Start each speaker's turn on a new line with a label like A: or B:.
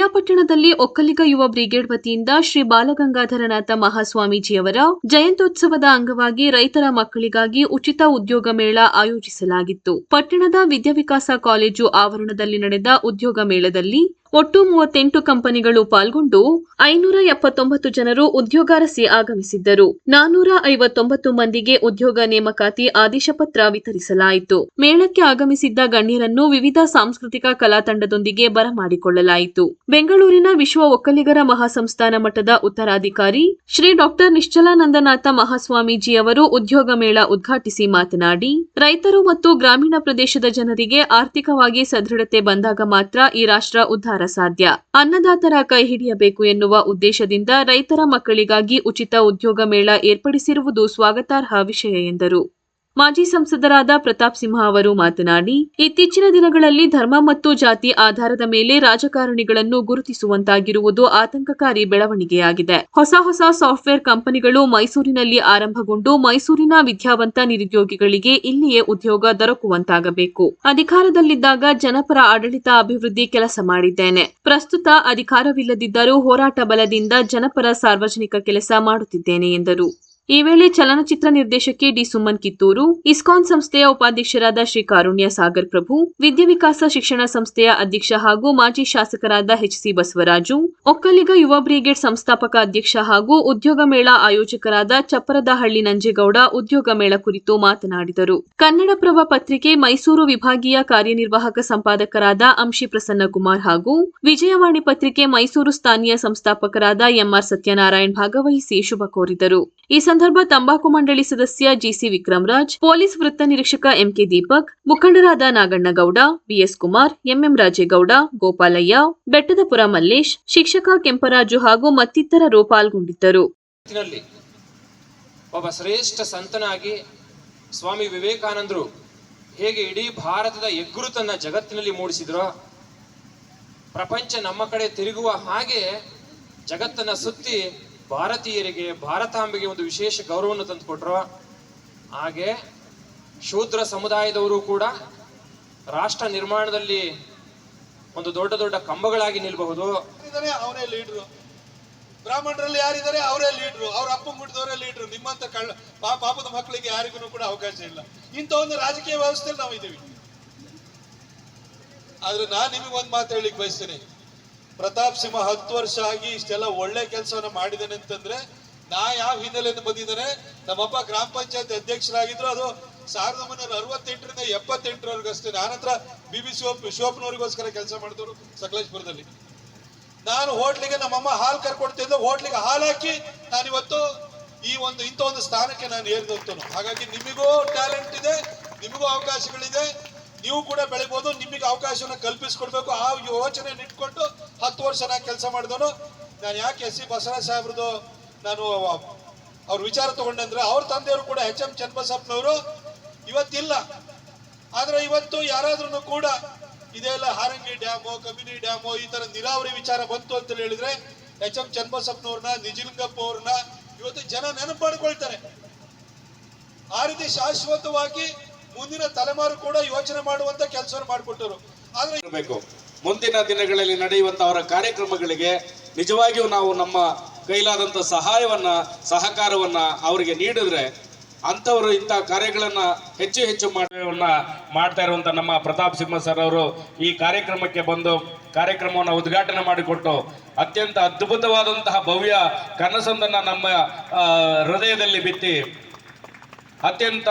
A: ಪಿರಿಯಾಪಟ್ಟಣದಲ್ಲಿ ಒಕ್ಕಲಿಗ ಯುವ ಬ್ರಿಗೇಡ್ ವತಿಯಿಂದ ಶ್ರೀ ಬಾಲಗಂಗಾಧರನಾಥ ಮಹಾಸ್ವಾಮೀಜಿಯವರ ಜಯಂತ್ಯೋತ್ಸವದ ಅಂಗವಾಗಿ ರೈತರ ಮಕ್ಕಳಿಗಾಗಿ ಉಚಿತ ಉದ್ಯೋಗ ಮೇಳ ಆಯೋಜಿಸಲಾಗಿತ್ತು. ಪಟ್ಟಣದ ವಿದ್ಯಾವಿಕಾಸ ಕಾಲೇಜು ಆವರಣದಲ್ಲಿ ನಡೆದ ಉದ್ಯೋಗ ಮೇಳದಲ್ಲಿ ಒಟ್ಟು ಮೂವತ್ತೆಂಟು ಕಂಪನಿಗಳು ಪಾಲ್ಗೊಂಡು ಐನೂರ ಎಪ್ಪತ್ತೊಂಬತ್ತು ಜನರು ಉದ್ಯೋಗಾರಸಿ ಆಗಮಿಸಿದ್ದರು. ನಾನೂರ ಐವತ್ತೊಂಬತ್ತು ಮಂದಿಗೆ ಉದ್ಯೋಗ ನೇಮಕಾತಿ ಆದೇಶ ಪತ್ರ ವಿತರಿಸಲಾಯಿತು. ಮೇಳಕ್ಕೆ ಆಗಮಿಸಿದ್ದ ಗಣ್ಯರನ್ನು ವಿವಿಧ ಸಾಂಸ್ಕೃತಿಕ ಕಲಾ ತಂಡದೊಂದಿಗೆ ಬರಮಾಡಿಕೊಳ್ಳಲಾಯಿತು. ಬೆಂಗಳೂರಿನ ವಿಶ್ವ ಒಕ್ಕಲಿಗರ ಮಹಾಸಂಸ್ಥಾನ ಮಠದ ಉತ್ತರಾಧಿಕಾರಿ ಶ್ರೀ ಡಾಕ್ಟರ್ ನಿಶ್ಚಲಾನಂದನಾಥ ಮಹಾಸ್ವಾಮೀಜಿ ಅವರು ಉದ್ಯೋಗ ಮೇಳ ಉದ್ಘಾಟಿಸಿ ಮಾತನಾಡಿ, ರೈತರು ಮತ್ತು ಗ್ರಾಮೀಣ ಪ್ರದೇಶದ ಜನರಿಗೆ ಆರ್ಥಿಕವಾಗಿ ಸದೃಢತೆ ಬಂದಾಗ ಮಾತ್ರ ಈ ರಾಷ್ಟ್ರ ಉದ್ಧಾರ ಸಾಧ್ಯ. ಅನ್ನದಾತರ ಕೈ ಹಿಡಿಯಬೇಕು ಎನ್ನುವ ಉದ್ದೇಶದಿಂದ ರೈತರ ಮಕ್ಕಳಿಗಾಗಿ ಉಚಿತ ಉದ್ಯೋಗ ಮೇಳ ಏರ್ಪಡಿಸಿರುವುದು ಸ್ವಾಗತಾರ್ಹ ವಿಷಯ ಎಂದರು. ಮಾಜಿ ಸಂಸದರಾದ ಪ್ರತಾಪ್ ಸಿಂಹ ಅವರು ಮಾತನಾಡಿ, ಇತ್ತೀಚಿನ ದಿನಗಳಲ್ಲಿ ಧರ್ಮ ಮತ್ತು ಜಾತಿ ಆಧಾರದ ಮೇಲೆ ರಾಜಕಾರಣಿಗಳನ್ನು ಗುರುತಿಸುವಂತಾಗಿರುವುದು ಆತಂಕಕಾರಿ ಬೆಳವಣಿಗೆಯಾಗಿದೆ. ಹೊಸ ಹೊಸ ಸಾಫ್ಟ್ವೇರ್ ಕಂಪನಿಗಳು ಮೈಸೂರಿನಲ್ಲಿ ಆರಂಭಗೊಂಡು ಮೈಸೂರಿನ ವಿದ್ಯಾವಂತ ನಿರುದ್ಯೋಗಿಗಳಿಗೆ ಇಲ್ಲಿಯೇ ಉದ್ಯೋಗ ದೊರಕುವಂತಾಗಬೇಕು. ಅಧಿಕಾರದಲ್ಲಿದ್ದಾಗ ಜನಪರ ಆಡಳಿತ ಅಭಿವೃದ್ಧಿ ಕೆಲಸ ಮಾಡಿದ್ದೇನೆ. ಪ್ರಸ್ತುತ ಅಧಿಕಾರವಿಲ್ಲದಿದ್ದರೂ ಹೋರಾಟ ಬಲದಿಂದ ಜನಪರ ಸಾರ್ವಜನಿಕ ಕೆಲಸ ಮಾಡುತ್ತಿದ್ದೇನೆ ಎಂದರು. ಈ ವೇಳೆ ಚಲನಚಿತ್ರ ನಿರ್ದೇಶಕಿ ಡಿ ಸುಮನ್ ಕಿತ್ತೂರು, ಇಸ್ಕಾನ್ ಸಂಸ್ಥೆಯ ಉಪಾಧ್ಯಕ್ಷರಾದ ಶ್ರೀ ಕಾರುಣ್ಯ ಸಾಗರ್ ಪ್ರಭು ವಿದ್ಯಾವಿಕಾಸ ಶಿಕ್ಷಣ ಸಂಸ್ಥೆಯ ಅಧ್ಯಕ್ಷ ಹಾಗೂ ಮಾಜಿ ಶಾಸಕರಾದ ಎಚ್ಸಿ ಬಸವರಾಜು, ಒಕ್ಕಲಿಗ ಯುವ ಬ್ರಿಗೇಡ್ ಸಂಸ್ಥಾಪಕ ಅಧ್ಯಕ್ಷ ಹಾಗೂ ಉದ್ಯೋಗ ಮೇಳ ಆಯೋಜಕರಾದ ಚಪ್ಪರದಹಳ್ಳಿ ನಂಜೇಗೌಡ ಉದ್ಯೋಗ ಮೇಳ ಕುರಿತು ಮಾತನಾಡಿದರು. ಕನ್ನಡಪ್ರಭ ಪತ್ರಿಕೆ ಮೈಸೂರು ವಿಭಾಗೀಯ ಕಾರ್ಯನಿರ್ವಾಹಕ ಸಂಪಾದಕರಾದ ಅಂಶಿ ಪ್ರಸನ್ನಕುಮಾರ್ ಹಾಗೂ ವಿಜಯವಾಣಿ ಪತ್ರಿಕೆ ಮೈಸೂರು ಸ್ಥಾನೀಯ ಸಂಸ್ಥಾಪಕರಾದ ಎಂಆರ್ ಸತ್ಯನಾರಾಯಣ್ ಭಾಗವಹಿಸಿ ಶುಭ ಕೋರಿದರು. ಈ ಸಂದರ್ಭ ತಂಬಾಕು ಮಂಡಳಿ ಸದಸ್ಯ ಜಿಸಿ ವಿಕ್ರಮರಾಜ್, ಪೊಲೀಸ್ ವೃತ್ತ ನಿರೀಕ್ಷಕ ಎಂಕೆ ದೀಪಕ್, ಮುಖಂಡರಾದ ನಾಗಣ್ಣಗೌಡ ಬಿಎಸ್ ಕುಮಾರ್, ಎಂಎಂ ರಾಜೇಗೌಡ, ಗೋಪಾಲಯ್ಯ, ಬೆಟ್ಟದಪುರ ಮಲ್ಲೇಶ್, ಶಿಕ್ಷಕ ಕೆಂಪರಾಜು ಹಾಗೂ ಮತ್ತಿತರರು ಪಾಲ್ಗೊಂಡಿದ್ದರು.
B: ಒಬ್ಬ ಶ್ರೇಷ್ಠ ಸಂತನಾಗಿ ಸ್ವಾಮಿ ವಿವೇಕಾನಂದರು ಹೇಗೆ ಇಡೀ ಭಾರತದ ಹೆಗ್ಗುರುತನ್ನ ಜಗತ್ತಿನಲ್ಲಿ ಮೂಡಿಸಿದ್ರೋ, ಪ್ರಪಂಚ ನಮ್ಮ ಕಡೆ ತಿರುಗುವ ಹಾಗೆ ಜಗತ್ತನ್ನ ಸುತ್ತಿ ಭಾರತೀಯರಿಗೆ, ಭಾರತಾಂಬೆಗೆ ಒಂದು ವಿಶೇಷ ಗೌರವವನ್ನು ತಂದುಕೊಟ್ರು. ಹಾಗೆ ಶೂದ್ರ ಸಮುದಾಯದವರು ಕೂಡ ರಾಷ್ಟ್ರ ನಿರ್ಮಾಣದಲ್ಲಿ ಒಂದು ದೊಡ್ಡ ದೊಡ್ಡ ಕಂಬಗಳಾಗಿ ನಿಲ್ಲಬಹುದು
C: ಇದ್ದಾರೆ ಅವರೇ ಲೀಡ್ರು. ಬ್ರಾಹ್ಮಣರಲ್ಲಿ ಯಾರಿದ್ದಾರೆ ಅವರೇ ಲೀಡ್ರು. ಅವ್ರ ಅಪ್ಪ ಮುಟ್ಟಿದವರೇ ಲೀಡ್ರು. ನಿಮ್ಮಂತ ಕಳ್ಳ ಪಾಪದ ಮಕ್ಕಳಿಗೆ ಯಾರಿಗೂ ಕೂಡ ಅವಕಾಶ ಇಲ್ಲ. ಇಂಥ ಒಂದು ರಾಜಕೀಯ ವ್ಯವಸ್ಥೆಯಲ್ಲಿ ನಾವು ಇದ್ದೀವಿ ಆದ್ರೆ ನಾನು ನಿಮಗೆ ಒಂದು ಮಾತು ಹೇಳಿಕ್ ಬಯಸ್ತೇನೆ. ಪ್ರತಾಪ್ ಸಿಂಹ ಹತ್ತು ವರ್ಷ ಆಗಿ ಇಷ್ಟೆಲ್ಲ ಒಳ್ಳೆ ಕೆಲಸವನ್ನ ಮಾಡಿದ್ದೇನೆ ಅಂತಂದ್ರೆ, ನಾ ಯಾವ ಹಿನ್ನೆಲೆಯಿಂದ ಬಂದಿದ್ದೇನೆ, ನಮ್ಮಪ್ಪ ಗ್ರಾಮ ಪಂಚಾಯತ್ ಅಧ್ಯಕ್ಷರಾಗಿದ್ರು, ಅದು ಸಾವಿರದ ಒಂಬೈನೂರ ಅರವತ್ತೆಂಟರಿಂದ ಎಪ್ಪತ್ತೆಂಟರವರೆಗೂ ಅಷ್ಟೇ ನಾನಂತರ ಬಿ ಬಿ ಶಿವಪ್ ಶಿವಪ್ಪನವರಿಗೋಸ್ಕರ ಕೆಲಸ ಮಾಡಿದವರು ಸಕಲೇಶ್ಪುರದಲ್ಲಿ. ನಾನು ಹೋಟ್ಲಿಗೆ ನಮ್ಮಮ್ಮ ಹಾಲು ಕರ್ಕೊಡ್ತಿದ್ದೆ ಹೋಟ್ಲಿಗೆ ಹಾಲು ಹಾಕಿ ನಾನಿವತ್ತು ಈ ಒಂದು ಇಂಥ ಒಂದು ಸ್ಥಾನಕ್ಕೆ ನಾನು ಏರಿದಂತನು ಹಾಗಾಗಿ ನಿಮಗೂ ಟ್ಯಾಲೆಂಟ್ ಇದೆ, ನಿಮಗೂ ಅವಕಾಶಗಳಿದೆ. ನೀವು ಕೂಡ ಬೆಳಿಬೋದು, ನಿಮಗೆ ಅವಕಾಶವನ್ನು ಕಲ್ಪಿಸಿಕೊಡ್ಬೇಕು. ಆ ಯೋಚನೆ ಇಟ್ಕೊಂಡು ಹತ್ತು ವರ್ಷ ನಾನು ಕೆಲಸ ಮಾಡಿದವನು. ನಾನು ಯಾಕೆ ಎಸ್ ಸಿ ಬಸವರಾಜ್ ಸಾಹೇಬ್ರದ್ದು ನಾನು, ಅವ್ರ ವಿಚಾರ ತಗೊಂಡಂದ್ರೆ ಅವ್ರ ತಂದೆಯವರು ಕೂಡ ಎಚ್ ಎಂ ಚನ್ನಬಸಪ್ಪನವರು. ಇವತ್ತಿಲ್ಲ. ಆದ್ರೆ ಇವತ್ತು ಯಾರಾದ್ರೂ ಕೂಡ ಇದೆಲ್ಲ ಹಾರಂಗಿ ಡ್ಯಾಮು, ಕಬಿನಿ ಡ್ಯಾಮು ಈ ತರ ನೀರಾವರಿ ವಿಚಾರ ಬಂತು ಅಂತ ಹೇಳಿದ್ರೆ ಎಚ್ ಎಂ ಚನ್ನಬಸಪ್ಪನವ್ರನ್ನ ನಿಜಲಿಂಗಪ್ಪ ಅವ್ರನ್ನ ಇವತ್ತು ಜನ ನೆನಪು ಮಾಡ್ಕೊಳ್ತಾರೆ. ಆ ರೀತಿ ಶಾಶ್ವತವಾಗಿ ಮುಂದಿನ ತಲೆಮಾರು ಕೂಡ ಯೋಚನೆ ಮಾಡುವಂತ ಕೆಲಸವನ್ನು ಮಾಡಿಕೊಟ್ಟರು ಆದ್ರೆ
D: ಇರಬೇಕು. ಮುಂದಿನ ದಿನಗಳಲ್ಲಿ ನಡೆಯುವಂತ ಅವರ ಕಾರ್ಯಕ್ರಮಗಳಿಗೆ ನಿಜವಾಗಿಯೂ ನಾವು ನಮ್ಮ ಕೈಲಾದಂತ ಸಹಾಯವನ್ನ, ಸಹಕಾರವನ್ನ ಅವರಿಗೆ ನೀಡಿದ್ರೆ ಅಂಥವರು ಇಂಥ ಕಾರ್ಯಗಳನ್ನ ಹೆಚ್ಚು ಹೆಚ್ಚು ಮಾಡುವನ್ನ ಮಾಡ್ತಾ ಇರುವಂತ ನಮ್ಮ ಪ್ರತಾಪ್ ಸಿಂಹ ಸರ್ ಅವರು ಈ ಕಾರ್ಯಕ್ರಮಕ್ಕೆ ಬಂದು ಕಾರ್ಯಕ್ರಮವನ್ನು ಉದ್ಘಾಟನೆ ಮಾಡಿಕೊಟ್ಟು ಅತ್ಯಂತ ಅದ್ಭುತವಾದಂತಹ ಭವ್ಯ ಕನಸೊಂದನ್ನ ನಮ್ಮ ಹೃದಯದಲ್ಲಿ ಬಿತ್ತಿ ಅತ್ಯಂತ